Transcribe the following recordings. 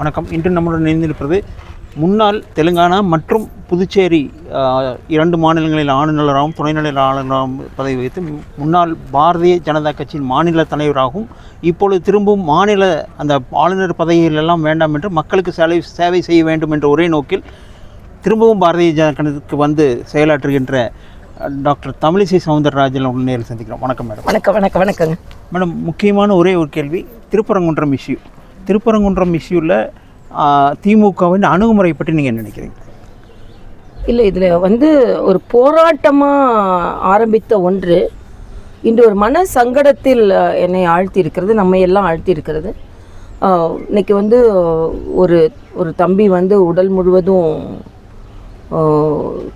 வணக்கம். இன்று நம்முடன் இணைந்திருப்பது முன்னாள் தெலுங்கானா மற்றும் புதுச்சேரி இரண்டு மாநிலங்களில் ஆளுநராகவும் துணைநிலை ஆளுநராகவும் பதவி வகித்து முன்னாள் பாரதிய ஜனதா கட்சியின் மாநில தலைவராகவும் இப்பொழுது திரும்பவும் மாநில அந்த ஆளுநர் பதவிகள் எல்லாம் வேண்டாம் என்று மக்களுக்கு சேவை சேவை செய்ய வேண்டும் என்ற ஒரே நோக்கில் திரும்பவும் பாரதிய ஜனதா கட்சிக்கு வந்து செயலாற்றுகின்ற டாக்டர் தமிழிசை சவுந்தரராஜன் அவர்கள் நேரில் சந்திக்கிறோம். வணக்கம் மேடம். வணக்கம் வணக்கம் வணக்கங்க. மேடம் முக்கியமான ஒரே ஒரு கேள்வி. திருப்பரங்குன்றம் இஷ்யூ திருப்பரங்குன்றம் இஷ்யூவில் திமுகவின் அணுகுமுறை பற்றி நீங்கள் என்ன நினைக்கிறீங்க? இல்லை இதில் வந்து ஒரு போராட்டமாக ஆரம்பித்த ஒன்று இன்று ஒரு மன சங்கடத்தில் என்னை ஆழ்த்தி இருக்கிறது நம்ம எல்லாம் ஆழ்த்தி இருக்கிறது இன்றைக்கி வந்து ஒரு ஒரு தம்பி வந்து உடல் முழுவதும்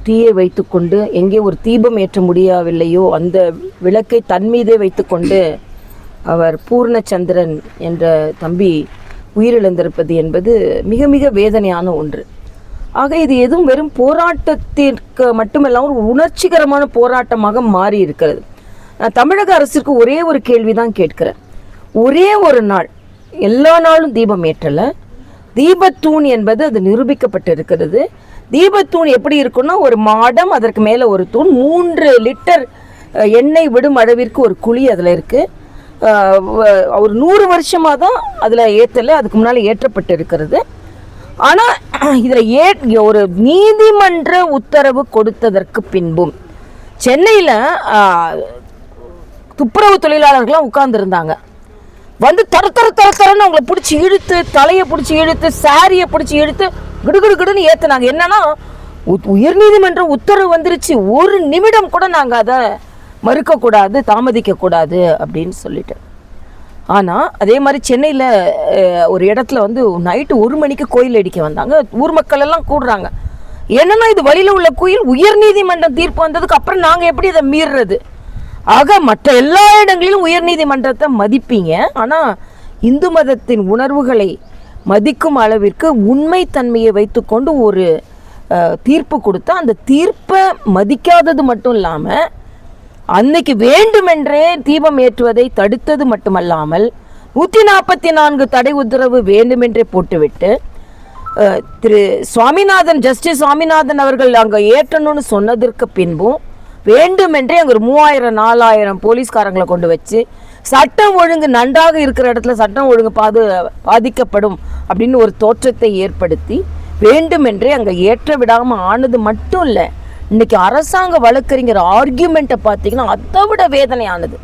தீயை வைத்துக்கொண்டு எங்கே ஒரு தீபம் ஏற்ற முடியவில்லையோ அந்த விளக்கை தன் மீதே வைத்துக்கொண்டு அவர் பூர்ணச்சந்திரன் என்ற தம்பி உயிரிழந்திருப்பது என்பது மிக மிக வேதனையான ஒன்று. ஆக இது எதுவும் வெறும் போராட்டத்திற்கு மட்டுமல்லாமல் ஒரு உணர்ச்சிகரமான போராட்டமாக மாறி இருக்கிறது நான் தமிழக அரசிற்கு ஒரே ஒரு கேள்வி தான் கேட்கிறேன். ஒரே ஒரு நாள் எல்லா நாளும் தீபம் ஏற்றலை. தீபத்தூண் என்பது அது நிரூபிக்கப்பட்டு இருக்கிறது தீபத்தூண் எப்படி இருக்குன்னா ஒரு மாடம் அதற்கு மேலே ஒரு தூண் மூன்று லிட்டர் எண்ணெய் விடும் அளவிற்கு ஒரு குழி அதில் இருக்குது ஒரு நூறு வருஷமாக தான் அதில் ஏற்றலை அதுக்கு முன்னால் ஏற்றப்பட்டு இருக்கிறது ஆனால் இதில் ஏ ஒரு நீதிமன்ற உத்தரவு கொடுத்ததற்கு பின்பும் சென்னையில் துப்புரவு தொழிலாளர்கள்லாம் உட்கார்ந்துருந்தாங்க. வந்து தர தர தர தரன்னு அவங்கள பிடிச்சி இழுத்து தலையை பிடிச்சி இழுத்து சாரியை பிடிச்சி இழுத்து கிடுகிடு கிடுன்னு ஏற்றுனாங்க என்னன்னா உ- உயர்நீதிமன்ற உத்தரவு வந்துருச்சு. ஒரு நிமிடம் கூட நாங்கள் அதை மறுக்கக்கூடாது தாமதிக்கக்கூடாது அப்படின்னு சொல்லிட்டு. ஆனால் அதே மாதிரி சென்னையில் ஒரு இடத்துல வந்து நைட்டு ஒரு மணிக்கு கோயில் அடிக்க வந்தாங்க. ஊர் மக்கள் எல்லாம் கூடுறாங்க. என்னன்னா இது வழியில் உள்ள கோயில் உயர்நீதிமன்றம் தீர்ப்பு வந்ததுக்கு அப்புறம் நாங்கள் எப்படி அதை மீறுறது? ஆக மற்ற எல்லா இடங்களிலும் உயர்நீதிமன்றத்தை மதிப்பீங்க. ஆனால் இந்து மதத்தின் உணர்வுகளை மதிக்கும் அளவிற்கு உண்மைத்தன்மையை வைத்துக்கொண்டு ஒரு தீர்ப்பு கொடுத்தா அந்த தீர்ப்பை மதிக்காதது மட்டும் இல்லாமல் அன்னைக்கு வேண்டுமென்றே தீபம் ஏற்றுவதை தடுத்தது மட்டுமல்லாமல் நூற்றி நாற்பத்தி நான்கு தடை உத்தரவு வேண்டுமென்றே போட்டுவிட்டு திரு சுவாமிநாதன் ஜஸ்டிஸ் சுவாமிநாதன் அவர்கள் அங்கே ஏற்றணும்னு சொன்னதற்கு பின்பும் வேண்டுமென்றே அங்கே ஒரு மூவாயிரம் நாலாயிரம் போலீஸ்காரங்களை கொண்டு வச்சு சட்டம் ஒழுங்கு நன்றாக இருக்கிற இடத்துல சட்டம் ஒழுங்கு பாது பாதிக்கப்படும் அப்படின்னு ஒரு தோற்றத்தை ஏற்படுத்தி வேண்டுமென்றே அங்கே ஏற்ற விடாமல் ஆனது மட்டும் இல்லை இன்னைக்கு அரசாங்க வழக்கறிஞர் ஆர்கியூமெண்ட்டை பார்த்தீங்கன்னா அதை விட வேதனையானது.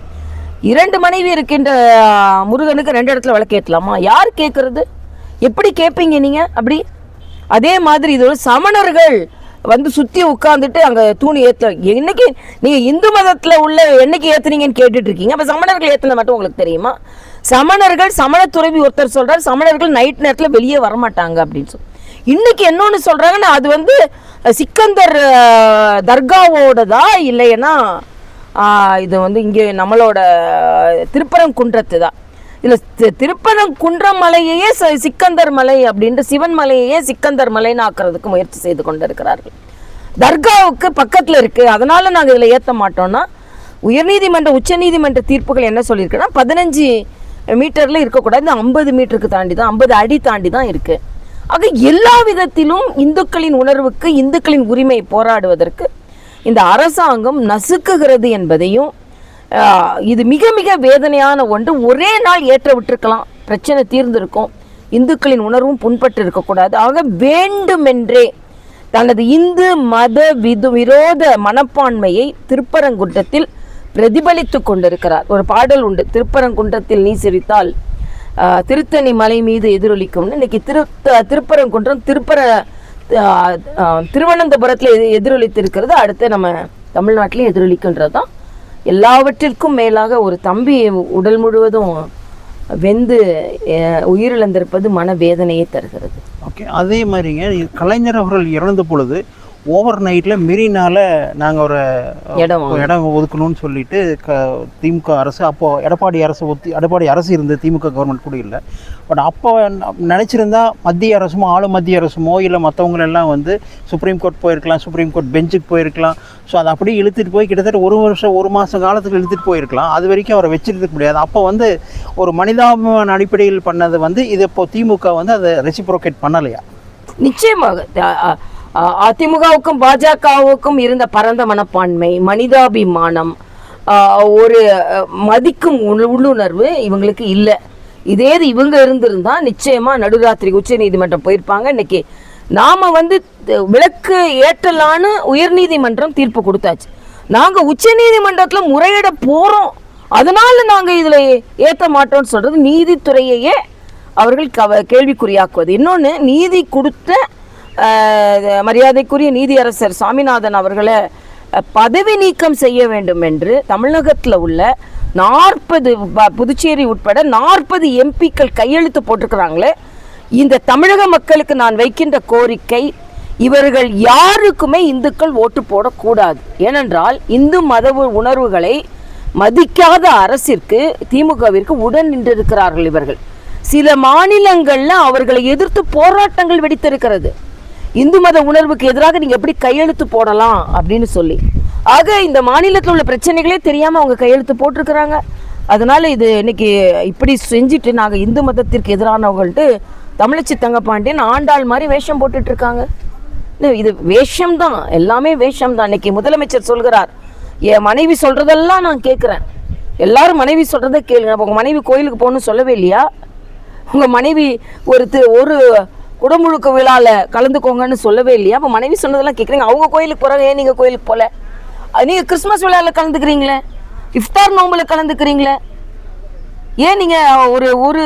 இரண்டு மனைவி இருக்கின்ற முருகனுக்கு ரெண்டு இடத்துல விளக்கேற்றலாமா யார் கேட்குறது எப்படி கேட்பீங்க நீங்கள் அப்படி? அதே மாதிரி இது ஒரு சமணர்கள் வந்து சுற்றி உட்காந்துட்டு அங்கே தூணி ஏற்ற என்னைக்கு நீங்கள் இந்து மதத்தில் உள்ள என்னைக்கு ஏற்றுனீங்கன்னு கேட்டுட்டு இருக்கீங்க அப்போ சமணர்கள் ஏத்துனது மட்டும் உங்களுக்கு தெரியுமா? சமணர்கள் சமண துறவி ஒருத்தர் சொல்கிறார் சமணர்கள் நைட் நேரத்தில் வெளியே வரமாட்டாங்க அப்படின்னு சொல்லி. இன்னைக்கு என்னொன்று சொல்கிறாங்கன்னா அது வந்து சிக்கந்தர் தர்காவோட தர்காவோடதா இல்லைன்னா இது வந்து இங்கே நம்மளோட திருப்பரங்குன்றத்து தான் இதில் திருப்பரங்குன்றம் மலையையே ச- சிக்கந்தர் மலை அப்படின்ற சிவன் மலையையே சிக்கந்தர் மலைன்னு ஆக்குறதுக்கு முயற்சி செய்து கொண்டிருக்கிறார்கள். தர்காவுக்கு பக்கத்தில் இருக்குது அதனால் நாங்கள் இதில் ஏற்ற மாட்டோம்னா உயர்நீதிமன்ற உச்சநீதிமன்ற தீர்ப்புகள் என்ன சொல்லியிருக்குன்னா பதினஞ்சு மீட்டரில் இருக்கக்கூடாது. ஐம்பது மீட்டருக்கு தாண்டி தான் ஐம்பது அடி தாண்டி தான் இருக்குது ஆக எல்லா விதத்திலும் இந்துக்களின் உணர்வுக்கு இந்துக்களின் உரிமை போராடுவதற்கு இந்த அரசாங்கம் நசுக்குகிறது என்பதையும் இது மிக மிக வேதனையான ஒன்று. ஒரே நாள் ஏற்ற விட்டிருக்கலாம். பிரச்சனை தீர்ந்திருக்கும். இந்துக்களின் உணர்வும் புண்பட்டு இருக்கக்கூடாது. ஆக வேண்டுமென்றே தனது இந்து மத விது விரோத மனப்பான்மையை திருப்பரங்குன்றத்தில் பிரதிபலித்து கொண்டிருக்கிறார். ஒரு பாடல் உண்டு. திருப்பரங்குன்றத்தில் நீ சிரித்தால் திருத்தணி மலை மீது எதிரொலிக்கும்னு இன்னைக்கு திரு திருப்பரங்குன்றம் திருப்பர திருவனந்தபுரத்தில் எதி- எதிரொலித்திருக்கிறது. அடுத்து நம்ம தமிழ்நாட்டிலையும் எதிரொலிக்கின்றது தான் எல்லாவற்றிற்கும் மேலாக ஒரு தம்பி உடல் முழுவதும் வெந்து உயிரிழந்திருப்பது மன வேதனையை தருகிறது. ஓகே அதே மாதிரிங்க கலைஞர் அவர்கள் இறந்த பொழுது ஓவர் நைட்டில் மெரினால நாங்கள் ஒரு இடம். இடம் ஒதுக்கணும்னு சொல்லிட்டு க திமுக அரசு அப்போது எடப்பாடி அரசு ஒத்தி எடப்பாடி அரசு இருந்தது திமுக கவர்மெண்ட் கூட இல்லை. பட் அப்போ நினச்சிருந்தா மத்திய அரசுமோ ஆளும் மத்திய அரசுமோ இல்லை மற்றவங்களெல்லாம் வந்து சுப்ரீம் கோர்ட் போயிருக்கலாம் சுப்ரீம் கோர்ட் பெஞ்சுக்கு போயிருக்கலாம். ஸோ அதை அப்படியே இழுத்துட்டு போய் கிட்டத்தட்ட ஒரு வருஷம் ஒரு மாதம் காலத்துக்கு இழுத்துட்டு போயிருக்கலாம். அது வரைக்கும் அவரை வச்சிருக்க முடியாது. அப்போ வந்து ஒரு மனிதாபிமான அடிப்படையில் பண்ணது வந்து இது இப்போ திமுக வந்து அதை ரெசிப்ரோகேட் பண்ணலையா? நிச்சயமாக. அதிமுகவுக்கும் பாஜகவுக்கும் இருந்த பரந்த மனப்பான்மை மனிதாபிமானம் ஒரு மதிக்கும் உள்ளுணர்வு இவங்களுக்கு இல்லை. இதே இது இவங்க இருந்திருந்தா நிச்சயமா நடுராத்திரி உச்ச நீதிமன்றம் போயிருப்பாங்க. இன்னைக்கு நாம வந்து விளக்கு ஏற்றலான்னு உயர்நீதிமன்றம் தீர்ப்பு கொடுத்தாச்சு. நாங்க உச்ச நீதிமன்றத்துல முறையிட போறோம். அதனால நாங்க இதுல ஏற்ற மாட்டோம்னு சொல்றது நீதித்துறையையே அவர்கள் கவ கேள்விக்குறியாக்குவது. இன்னொன்று நீதி கொடுத்த மரியாதைக்குரிய நீதியரசர் சாமிநாதன் அவர்களை பதவி நீக்கம் செய்ய வேண்டும் என்று தமிழகத்தில் உள்ள நாற்பது புதுச்சேரி உட்பட நாற்பது எம்பிக்கள் கையெழுத்து போட்டிருக்கிறாங்களே இந்த தமிழக மக்களுக்கு நான் வைக்கின்ற கோரிக்கை இவர்கள் யாருக்குமே இந்துக்கள் ஓட்டு போடக்கூடாது. ஏனென்றால் இந்து மத உணர்வுகளை மதிக்காத அரசிற்கு திமுகவிற்கு உடன் நின்றிருக்கிறார்கள் இவர்கள். சில மாநிலங்களில் அவர்களை எதிர்த்து போராட்டங்கள் வெடித்திருக்கிறது. இந்து மத உணர்வுக்கு எதிராக நீங்க எப்படி கையெழுத்து போடலாம் அப்படின்னு சொல்லி. ஆக இந்த மாநிலத்தில் உள்ள பிரச்சனைகளே தெரியாம அவங்க கையெழுத்து போட்டிருக்கிறாங்க. அதனால இது இன்னைக்கு இப்படி செஞ்சுட்டு நாங்கள் இந்து மதத்திற்கு எதிரானவங்கள்ட்டு தமிழச்சி தங்கப்பாண்டியன் ஆண்டாள் மாதிரி வேஷம் போட்டுட்டு இருக்காங்க இது வேஷம் தான் எல்லாமே வேஷம் தான் இன்னைக்கு முதலமைச்சர் சொல்கிறார். என் மனைவி சொல்றதெல்லாம் நான் கேட்குறேன். எல்லாரும் மனைவி சொல்றதை கேளுங்க. உங்கள் மனைவி கோயிலுக்கு போகணும்னு சொல்லவே இல்லையா? உங்கள் மனைவி ஒரு ஒரு குடமுழுக்க விழால கலந்துக்கோங்கன்னு சொல்லவே இல்லையா? அப்போ மனைவி சொன்னதெல்லாம் கேட்குறீங்க அவங்க கோயிலுக்கு போறாங்க. ஏன் நீங்க கோயிலுக்கு போல? நீங்கள் நீங்க கிறிஸ்மஸ் விழாவில் கலந்துக்கிறீங்களே? இஃப்தார் நோம்புல கலந்துக்கிறீங்களே? ஏன் நீங்க ஒரு ஒரு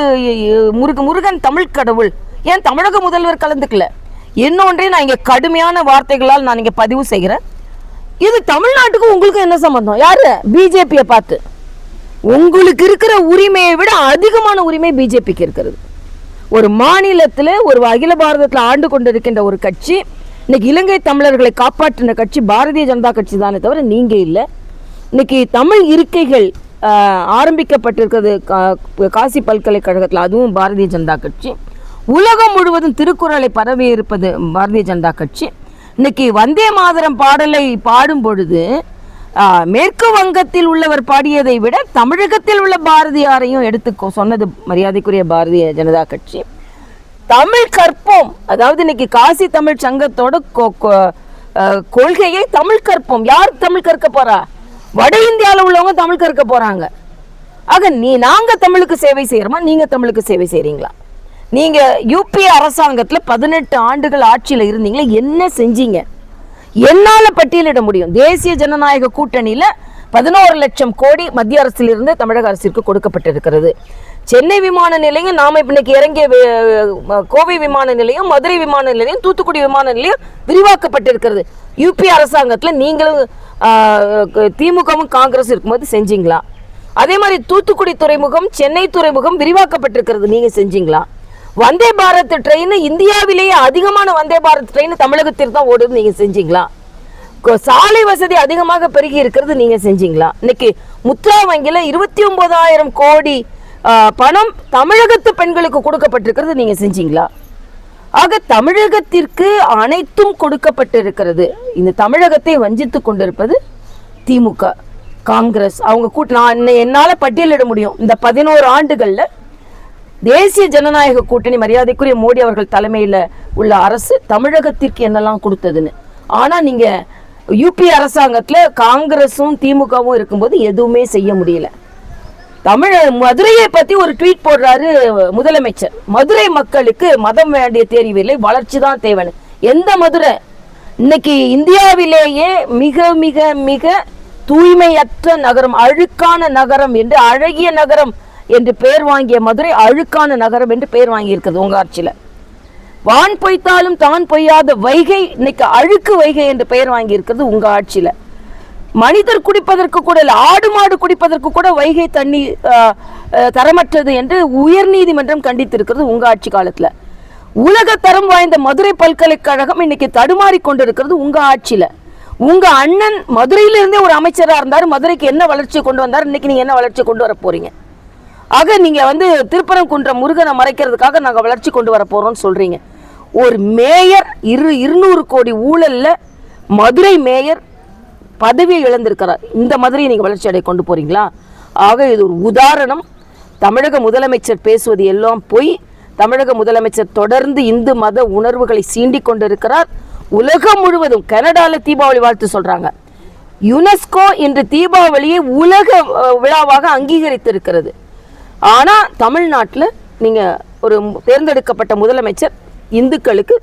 முருக முருகன் தமிழ் கடவுள்? ஏன் தமிழக முதல்வர் கலந்துக்கல? இன்னொன்றே நான் இங்க கடுமையான வார்த்தைகளால் நான் இங்க பதிவு செய்கிறேன். இது தமிழ்நாட்டுக்கும் உங்களுக்கும் என்ன சம்பந்தம்? யாரு? பிஜேபியை பார்த்து. உங்களுக்கு இருக்கிற உரிமையை விட அதிகமான உரிமை பிஜேபிக்கு இருக்கிறது. ஒரு மாநிலத்தில் ஒரு அகில பாரதத்தில் ஆண்டு கொண்டிருக்கின்ற ஒரு கட்சி இன்னைக்கு இலங்கை தமிழர்களை காப்பாற்றின கட்சி பாரதிய ஜனதா கட்சி தானே தவிர நீங்கள் இல்லை. இன்னைக்கு தமிழ் இருக்கைகள் ஆரம்பிக்கப்பட்டிருக்கிறது கா- காசி பல்கலைக்கழகத்தில் அதுவும் பாரதிய ஜனதா கட்சி. உலகம் முழுவதும் திருக்குறளை பரவி இருப்பது பாரதிய ஜனதா கட்சி. இன்னைக்கு வந்தே மாதரம் பாடலை பாடும் பொழுது மேற்கு வங்கத்தில் உள்ளவர் பாடியதை விட தமிழகத்தில் உள்ள பாரதியாரையும் எடுத்துக்கோ சொன்னது மரியாதைக்குரிய பாரதிய ஜனதா கட்சி. தமிழ் கற்போம் அதாவது இன்னைக்கு காசி தமிழ் சங்கத்தோட கொ- கொ- கொள்கையை தமிழ் கற்போம். யார் தமிழ் கற்க போறா? வட இந்தியாவில் உள்ளவங்க தமிழ் கற்க போறாங்க. ஆக நீ நாங்க தமிழுக்கு சேவை செய்யறோமா? நீங்க தமிழுக்கு சேவை செய்றீங்களா நீங்க யூபி அரசாங்கத்துல பதினெட்டு ஆண்டுகள் ஆட்சியில இருந்தீங்களா? என்ன செஞ்சீங்க? என்னால் பட்டியலிட முடியும். தேசிய ஜனநாயக கூட்டணியில் பதினோரு லட்சம் கோடி மத்திய அரசிலிருந்து தமிழக அரசிற்கு கொடுக்கப்பட்டிருக்கிறது. சென்னை விமான நிலையம் நாம இன்னைக்கு இறங்கிய கோவை விமான நிலையம் மதுரை விமான நிலையம் தூத்துக்குடி விமான நிலையம் விரிவாக்கப்பட்டிருக்கிறது. யூபி அரசாங்கத்தில் நீங்களும் திமுகவும் காங்கிரஸ் இருக்கும்போது செஞ்சீங்களா? அதே மாதிரி தூத்துக்குடி துறைமுகம் சென்னை துறைமுகம் விரிவாக்கப்பட்டிருக்கிறது. நீங்க செஞ்சீங்களா? வந்தே பாரத் ட்ரெயின் இந்தியாவிலேயே அதிகமான வந்தே பாரத் ட்ரெயின் தமிழகத்தில் தான் ஓடுது நீங்கள் செஞ்சீங்களா? கொ- சாலை வசதி அதிகமாக பெருகி இருக்கிறது நீங்கள் செஞ்சீங்களா? இன்னைக்கு முத்ரா வங்கியில் இருபத்தி ஒன்பதாயிரம் கோடி பணம் தமிழகத்து பெண்களுக்கு கொடுக்கப்பட்டிருக்கிறது நீங்கள் செஞ்சீங்களா? ஆக தமிழகத்திற்கு அனைத்தும் கொடுக்கப்பட்டிருக்கிறது. இந்த தமிழகத்தை வஞ்சித்து கொண்டிருப்பது திமுக காங்கிரஸ். அவங்க கூட்ட நான் என்னால் பட்டியலிட முடியும். இந்த பதினோரு ஆண்டுகளில் தேசிய ஜனநாயக கூட்டணி மரியாதைக்குரிய மோடி அவர்கள் தலைமையில் உள்ள அரசு தமிழகத்திற்கு என்னெல்லாம் கொடுத்ததுன்னு. ஆனால் நீங்கள் யூபி அரசாங்கத்தில் காங்கிரஸும் திமுகவும் இருக்கும்போது எதுவுமே செய்ய முடியல. தமிழ மதுரையை பற்றி ஒரு ட்வீட் போடுறாரு முதலமைச்சர். மதுரை மக்களுக்கு மதம் வேண்டிய தேர்வில்லை வளர்ச்சி தான் தேவைன்னு. எந்த மதுரை? இன்னைக்கு இந்தியாவிலேயே மிக மிக மிக தூய்மையற்ற நகரம் அழுக்கான நகரம் என்று அழகிய நகரம் என்று பெயர் வாங்கிய மதுரை அழுக்கான நகரம் என்று பெயர் வாங்கியிருக்கிறது உங்கள் உங்க வான் பொய்த்தாலும் தான் பொய்யாத வைகை இன்னைக்கு அழுக்கு வைகை என்று பெயர் வாங்கியிருக்கிறது உங்கள் உங்க மனிதர் குடிப்பதற்கு கூட இல்லை ஆடு மாடு குடிப்பதற்கு கூட வைகை தண்ணி தரமற்றது என்று உயர்நீதிமன்றம் கண்டித்திருக்கிறது உங்க ஆட்சி காலத்தில். உலக தரம் வாய்ந்த மதுரை பல்கலைக்கழகம் இன்னைக்கு தடுமாறி கொண்டிருக்கிறது உங்க ஆட்சியில் உங்க அண்ணன் மதுரையிலிருந்தே ஒரு அமைச்சராக இருந்தார் மதுரைக்கு என்ன வளர்ச்சி கொண்டு வந்தார் இன்னைக்கு நீங்க என்ன வளர்ச்சி கொண்டு வர போறீங்க? ஆக நீங்கள் வந்து திருப்பரங்குன்ற முருகனை மறைக்கிறதுக்காக நாங்கள் வளர்ச்சி கொண்டு வர போகிறோம்னு சொல்கிறீங்க ஒரு மேயர் இரு இருநூறு கோடி ஊழலில் மதுரை மேயர் பதவியை இழந்திருக்கிறார். இந்த மதுரையை நீங்கள் வளர்ச்சி அடைய கொண்டு போகிறீங்களா ஆக இது ஒரு உதாரணம். தமிழக முதலமைச்சர் பேசுவது எல்லாம் போய். தமிழக முதலமைச்சர் தொடர்ந்து இந்து மத உணர்வுகளை சீண்டி கொண்டிருக்கிறார். உலகம் முழுவதும் கனடாவில் தீபாவளி வாழ்த்து சொல்கிறாங்க யுனெஸ்கோ இன்று தீபாவளியை உலக விழாவாக அங்கீகரித்திருக்கிறது. ஆனால் தமிழ்நாட்டில் நீங்கள் ஒரு தேர்ந்தெடுக்கப்பட்ட முதலமைச்சர் இந்துக்களுக்கு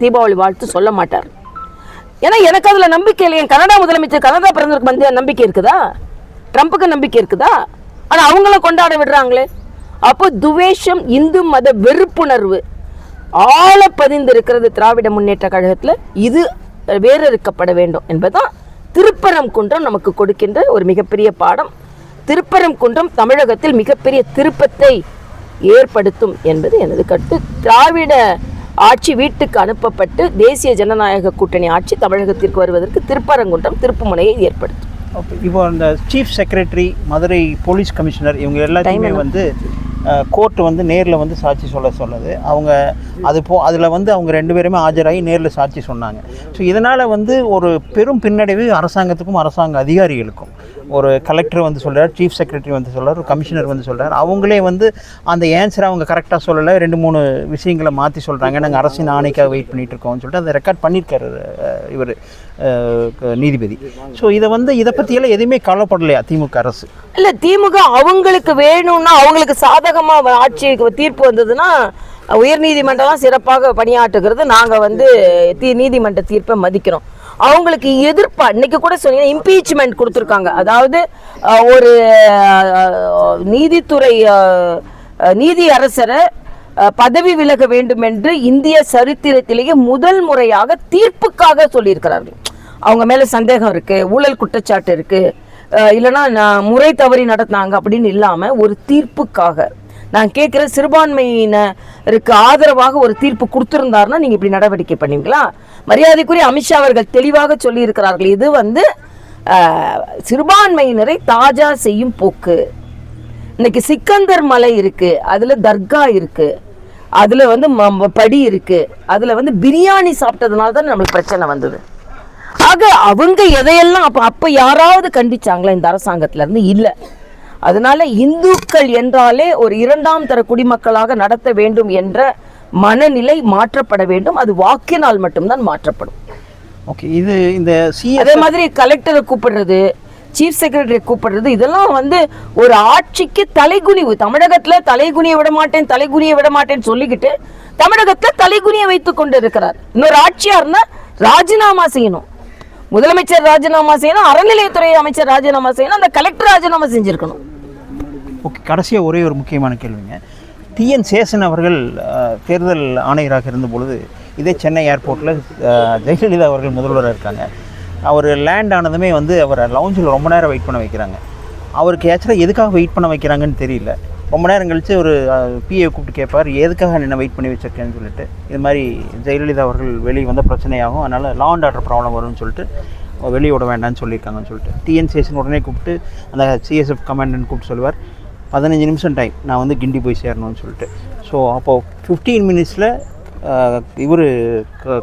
தீபாவளி வாழ்த்து சொல்ல மாட்டார். ஏன்னா எனக்கு அதில் நம்பிக்கை இல்லை என் கனடா முதலமைச்சர் கனடா பிறந்தருக்கு வந்து நம்பிக்கை இருக்குதா? ட்ரம்ப்புக்கு நம்பிக்கை இருக்குதா? ஆனால் அவங்கள கொண்டாட விடுறாங்களே. அப்போ துவேஷம் இந்து மத வெறுப்புணர்வு ஆழ பதிந்திருக்கிறது திராவிட முன்னேற்ற கழகத்தில் இது வேறறுக்கப்பட வேண்டும் என்பதுதான் திருப்பரங்குன்றம் நமக்கு கொடுக்கின்ற ஒரு மிகப்பெரிய பாடம். திருப்பரங்குன்றம் தமிழகத்தில் மிகப்பெரிய திருப்பத்தை ஏற்படுத்தும் என்பது எனது கருத்து. திராவிட ஆட்சி வீட்டுக்கு அனுப்பப்பட்டு தேசிய ஜனநாயக கூட்டணி ஆட்சி தமிழகத்திற்கு வருவதற்கு திருப்பரங்குன்றம் திருப்புமுனையை ஏற்படுத்தும். இப்போ அந்த chief secretary Madurai police commissioner இவங்க எல்லாத்தையுமே வந்து கோர்ட் வந்து நேரில் வந்து சாட்சி சொல்ல சொன்னது அவங்க அது போ அதில் வந்து அவங்க ரெண்டு பேருமே ஆஜராகி நேரில் சாட்சி சொன்னாங்க. ஸோ இதனால் வந்து ஒரு பெரும் பின்னடைவு அரசாங்கத்துக்கும் அரசாங்க அதிகாரிகளுக்கும். ஒரு கலெக்டர் வந்து சொல்கிறார் சீஃப் செக்ரட்டரி வந்து சொல்கிறார் ஒரு கமிஷனர் வந்து சொல்கிறார் அவங்களே வந்து அந்த ஏன்சரை அவங்க கரெக்டாக சொல்லலை ரெண்டு மூணு விஷயங்களை மாற்றி சொல்கிறாங்க நாங்கள் அரசின் ஆணைக்காக வெயிட் பண்ணிகிட்டு இருக்கோம்னு சொல்லிட்டு அதை ரெக்கார்ட் பண்ணியிருக்காரு இவர் நீதிபதி. ஸோ இதை வந்து இதை பற்றியெல்லாம் எதுவுமே கவலைப்படலையா திமுக அரசு? இல்லை திமுக அவங்களுக்கு வேணும்னா அவங்களுக்கு சாதகமாக ஆட்சி ஆட்சிக்கு தீர்ப்பு வந்ததுன்னா உயர் நீதிமன்றம் தான் சிறப்பாக பணியாற்றுகிறது. நாங்கள் வந்து தீ நீதிமன்ற தீர்ப்பை மதிக்கிறோம். அவங்களுக்கு எதிர்ப்பா இன்னைக்கு கூட சொன்னீங்க இம்பீச்மெண்ட் கொடுத்துருக்காங்க. அதாவது ஒரு நீதித்துறை நீதி அரசரை பதவி விலக வேண்டும் என்று இந்திய சரித்திரத்திலேயே முதல் முறையாக தீர்ப்புக்காக சொல்லியிருக்கிறார்கள். அவங்க மேல சந்தேகம் இருக்கு ஊழல் குற்றச்சாட்டு இருக்கு. இல்லைன்னா நான் முறை தவறி நடத்தினாங்க அப்படின்னு இல்லாம ஒரு தீர்ப்புக்காக. நான் கேட்குற சிறுபான்மையினருக்கு ஆதரவாக ஒரு தீர்ப்பு கொடுத்துருந்தாருன்னா நீங்கள் இப்படி நடவடிக்கை பண்ணுவீங்களா? மரியாதைக்குரிய அமித்ஷா அவர்கள் தெளிவாக சொல்லியிருக்கிறார்கள். இது வந்து சிறுபான்மையினரை தாஜா செய்யும் போக்கு. இன்னைக்கு சிக்கந்தர் மலை இருக்குது அதில் தர்கா இருக்குது அதில் வந்து ம- ம- படி இருக்குது அதில் வந்து பிரியாணி சாப்பிட்டதுனால தான் நம்மளுக்கு பிரச்சனை வந்தது. ஆக அவங்க எதையெல்லாம் அப்போ அப்போ யாராவது கண்டிச்சாங்களா இந்த அரசாங்கத்துல இருந்து அதனால இந்துக்கள் என்றாலே ஒரு இரண்டாம் தர குடிமக்களாக நடத்த வேண்டும் என்ற மனநிலை மாற்றப்பட வேண்டும். அது வாக்கினால் மட்டும்தான் மாற்றப்படும். ஓகே இது இந்த அதே மாதிரி கலெக்டரை கூப்பிடுறது சீஃப் செக்ரட்டரி கூப்பிடுறது இதெல்லாம் வந்து ஒரு ஆட்சிக்கு தலைகுனிவு. தமிழகத்துல தலைகுனிய விட மாட்டேன் தலைகுனிய விட மாட்டேன்னு சொல்லிக்கிட்டு தமிழகத்துல தலைகுனிய வைத்துக் கொண்டு இருக்கிறார். இன்னொரு ஆட்சியா இருந்தா ராஜினாமா செய்யணும். முதலமைச்சர் ராஜினாமா செய்யணும் அறநிலையத்துறை அமைச்சர் ராஜினாமா செய்யணும் அந்த கலெக்டர் ராஜினாமா செஞ்சிருக்கணும். ஓகே கடைசியாக ஒரே ஒரு முக்கியமான கேள்விங்க. டிஎன் சேஷன் அவர்கள் தேர்தல் ஆணையராக இருந்த பொழுது இதே சென்னை ஏர்போர்ட்டில் ஜெயலலிதா அவர்கள் முதல்வராக இருக்காங்க. அவர் லேண்ட் ஆனதுமே வந்து அவரை லவுஞ்சில் ரொம்ப நேரம் வெயிட் பண்ண வைக்கிறாங்க. அவருக்கு ஆக்சுவலாக எதுக்காக வெயிட் பண்ண வைக்கிறாங்கன்னு தெரியல. ரொம்ப நேரம் கழித்து ஒரு பிஏ கூப்பிட்டு கேட்பார் எதுக்காக என்ன வெயிட் பண்ணி வச்சிருக்கேன்னு சொல்லிட்டு. இது மாதிரி ஜெயலலிதா அவர்கள் வெளியே வந்த பிரச்சனையாகும். அதனால் லா அண்ட் ஆர்டர் ப்ராப்ளம் வரும்னு சொல்லிட்டு வெளியே விட வேண்டாம்னு சொல்லியிருக்காங்கன்னு சொல்லிட்டு. டிஎன்சிஎஸ்னு உடனே கூப்பிட்டு அந்த சிஎஸ்எஃப் கமாண்டன்ட் கூப்பிட்டு சொல்லுவார் பதினஞ்சு நிமிஷம் டைம் நான் வந்து கிண்டி போய் சேரணும்னு சொல்லிட்டு. ஸோ அப்போது ஃபிஃப்டீன் மினிட்ஸில் இவர்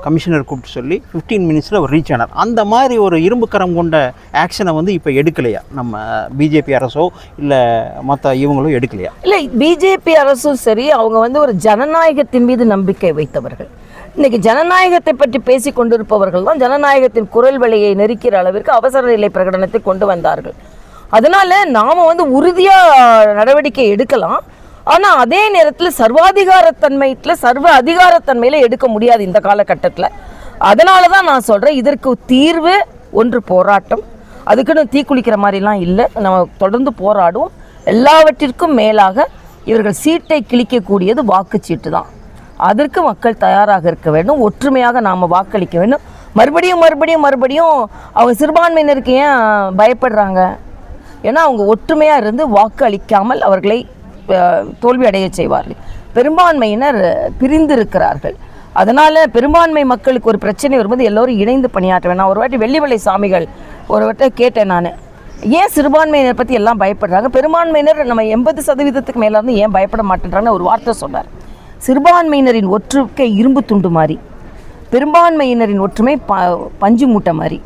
கமிஷனர் கூப்பிட்டு சொல்லி ஃபிஃப்டீன் மினிட்ஸில் அவர் ரீச் ஆனார். அந்த மாதிரி ஒரு இரும்பு கரம் கொண்ட ஆக்ஷனை வந்து இப்போ எடுக்கலையா? நம்ம பிஜேபி அரசோ இல்லை மற்ற இவங்களோ எடுக்கலையா? இல்லை பிஜேபி அரசும் சரி அவங்க வந்து ஒரு ஜனநாயகத்தின் மீது நம்பிக்கை வைத்தவர்கள். இன்னைக்கு ஜனநாயகத்தை பற்றி பேசி கொண்டிருப்பவர்கள் தான் ஜனநாயகத்தின் குரல் வழியை நெருக்கிற அளவிற்கு அவசர நிலை பிரகடனத்தை கொண்டு வந்தார்கள். அதனால நாம் வந்து உறுதியாக நடவடிக்கை எடுக்கலாம். ஆனா அதே நேரத்துல சர்வாதிகாரத்தன்மையில சர்வ அதிகாரத்தன்மையில எடுக்க முடியாது இந்த காலகட்டத்தில். அதனால தான் நான் சொல்கிறேன் இதற்கு தீர்வு ஒன்று போராட்டம். அதுக்குன்னு தீக்குளிக்கிற மாதிரிலாம் இல்லை. நம்ம தொடர்ந்து போராடுவோம். எல்லாவற்றிற்கும் மேலாக இவர்கள் சீட்டை கிழிக்கக்கூடியது வாக்குச்சீட்டு தான். அதற்கு மக்கள் தயாராக இருக்க வேண்டும். ஒற்றுமையாக நாம் வாக்களிக்க வேண்டும். மறுபடியும் மறுபடியும் மறுபடியும் அவங்க சிறுபான்மையினருக்கு ஏன் பயப்படுறாங்க? ஏன்னா அவங்க ஒற்றுமையாக இருந்து வாக்கு அளிக்காமல் அவர்களை தோல்வி அடைய செய்வார்கள். பெரும்பான்மையினர் பிரிந்திருக்கிறார்கள். அதனால் பெரும்பான்மை மக்களுக்கு ஒரு பிரச்சனை வரும்போது எல்லோரும் இணைந்து பணியாற்ற வேணாம். ஒரு வாட்டி வெள்ளிவலை சாமிகள் ஒரு வாட்டி கேட்டேன் நான். ஏன் சிறுபான்மையினர் பற்றி எல்லாம் பயப்படுறாங்க? பெரும்பான்மையினர் நம்ம எண்பது சதவீதத்துக்கு மேலே இருந்து ஏன் பயப்பட மாட்டேன்றாங்கன்னு ஒரு வார்த்தை சொன்னார். சிறுபான்மையினரின் ஒற்றுக்கை இரும்பு துண்டு மாதிரி பெரும்பான்மையினரின் ஒற்றுமை ப பஞ்சு மூட்டை மாதிரி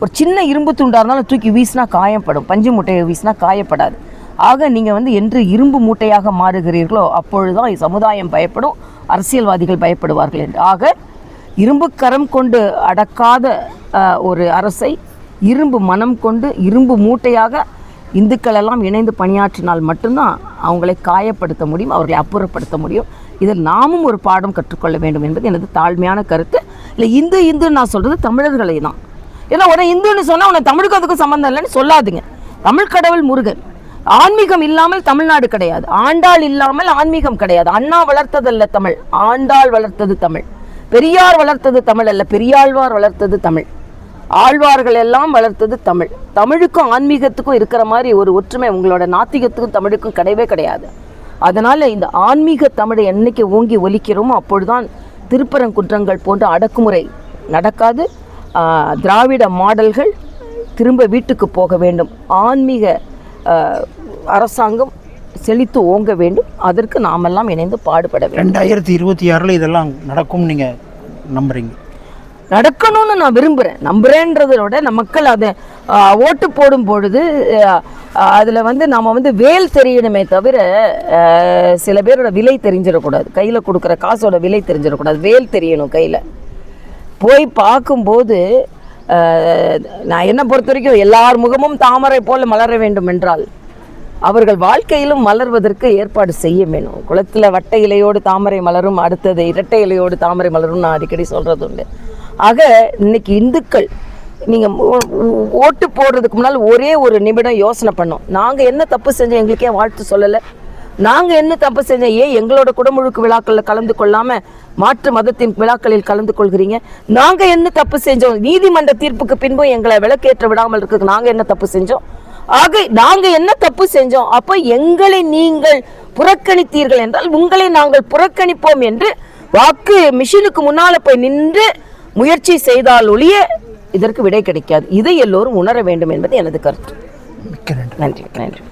ஒரு சின்ன இரும்பு துண்டாக இருந்தாலும் தூக்கி வீசினா காயப்படும். பஞ்சு மூட்டையை வீசினா காயப்படாது. ஆக நீங்கள் வந்து என்று இரும்பு மூட்டையாக மாறுகிறீர்களோ அப்பொழுதுதான் சமுதாயம் பயப்படும் அரசியல்வாதிகள் பயப்படுவார்கள் என்று. ஆக இரும்பு கரம் கொண்டு அடக்காத ஒரு அரசை இரும்பு மனம் கொண்டு இரும்பு மூட்டையாக இந்துக்கள் எல்லாம் இணைந்து பணியாற்றினால் மட்டும்தான் அவங்களை காயப்படுத்த முடியும் அவர்களை அப்புறப்படுத்த முடியும். இதில் நாமும் ஒரு பாடம் கற்றுக்கொள்ள வேண்டும் என்பது எனது தாழ்மையான கருத்து. இல்லை இந்து இந்துன்னு நான் சொல்கிறது தமிழர்களை தான் ஏன்னா உன இந்துன்னு சொன்னால் உன தமிழுக்கும் அதுக்கும் சம்மந்தம் இல்லைன்னு சொல்லாதுங்க. தமிழ் கடவுள் முருகன். ஆன்மீகம் இல்லாமல் தமிழ்நாடு கிடையாது. ஆண்டாள் இல்லாமல் ஆன்மீகம் கிடையாது. அண்ணா வளர்த்ததல்ல தமிழ். ஆண்டாள் வளர்த்தது தமிழ். பெரியார் வளர்த்தது தமிழ் அல்ல. பெரியாழ்வார் வளர்த்தது தமிழ். ஆழ்வார்கள் எல்லாம் வளர்த்தது தமிழ். தமிழுக்கும் ஆன்மீகத்துக்கும் இருக்கிற மாதிரி ஒரு ஒற்றுமை உங்களோட நாத்திகத்துக்கும் தமிழுக்கும் கிடையவே கிடையாது. அதனால் இந்த ஆன்மீக தமிழை என்னைக்கு ஓங்கி ஒலிக்கிறோமோ அப்பொழுதுதான் திருப்பரங்குன்றங்கள் போன்ற அடக்குமுறை நடக்காது. திராவிட மாடல்கள் திரும்ப வீட்டுக்கு போக வேண்டும். ஆன்மீக அரசாங்கம் செழித்து ஓங்க வேண்டும். அதற்கு நாமெல்லாம் இணைந்து பாடுபட வேண்டும். ரெண்டாயிரத்தி இருபத்தி ஆறில் இதெல்லாம் நடக்கும்னு நீங்கள் நம்புறீங்க. நடக்கணும்னு நான் விரும்புகிறேன் நம்புகிறேன்றதை விட நம்ம மக்கள் அதை ஓட்டு போடும் பொழுது அதில் வந்து நம்ம வந்து வேல் தெரியணுமே தவிர சில பேரோட விலை தெரிஞ்சிடக்கூடாது. கையில் கொடுக்குற காசோட விலை தெரிஞ்சிடக்கூடாது. வேல் தெரியணும் கையில். போய் பார்க்கும்போது நான் என்ன பொறுத்த வரைக்கும் எல்லார் முகமும் தாமரை போல மலர வேண்டும் என்றால் அவர்கள் வாழ்க்கையிலும் மலர்வதற்கு ஏற்பாடு செய்ய வேணும் குளத்தில் வட்ட இலையோடு தாமரை மலரும் அடுத்தது இரட்டை இலையோடு தாமரை மலரும் நான் அடிக்கடி சொல்கிறது உண்டு. ஆக இன்னைக்கு இந்துக்கள் நீங்கள் ஓட்டு போடுறதுக்கு முன்னால் ஒரே ஒரு நிமிடம் யோசனை பண்ணோம் நாங்கள் என்ன தப்பு செஞ்சோம் எங்களுக்கே வாழ்த்து சொல்லலை? நாங்கள் என்ன தப்பு செஞ்சோம்? ஏன் எங்களோட குடமுழுக்கு விழாக்களில் கலந்து கொள்ளாமல் மாற்று மதத்தின் விழாக்களில் கலந்து கொள்கிறீங்க? நாங்கள் என்ன தப்பு செஞ்சோம்? நீதிமன்ற தீர்ப்புக்கு பின்பும் எங்களை விளக்கேற்ற விடாமல் இருக்கிறதுக்கு நாங்கள் என்ன தப்பு செஞ்சோம்? ஆக நாங்க என்ன தப்பு செஞ்சோம்? அப்ப எங்களை நீங்கள் புறக்கணித்தீர்கள் என்றால் உங்களை நாங்கள் புறக்கணிப்போம் என்று வாக்கு மிஷினுக்கு முன்னால போய் நின்று முயற்சி செய்தால் ஒழிய இதற்கு விடை கிடைக்காது. இதை எல்லோரும் உணர வேண்டும் என்பது எனது கருத்து. நன்றி நன்றி.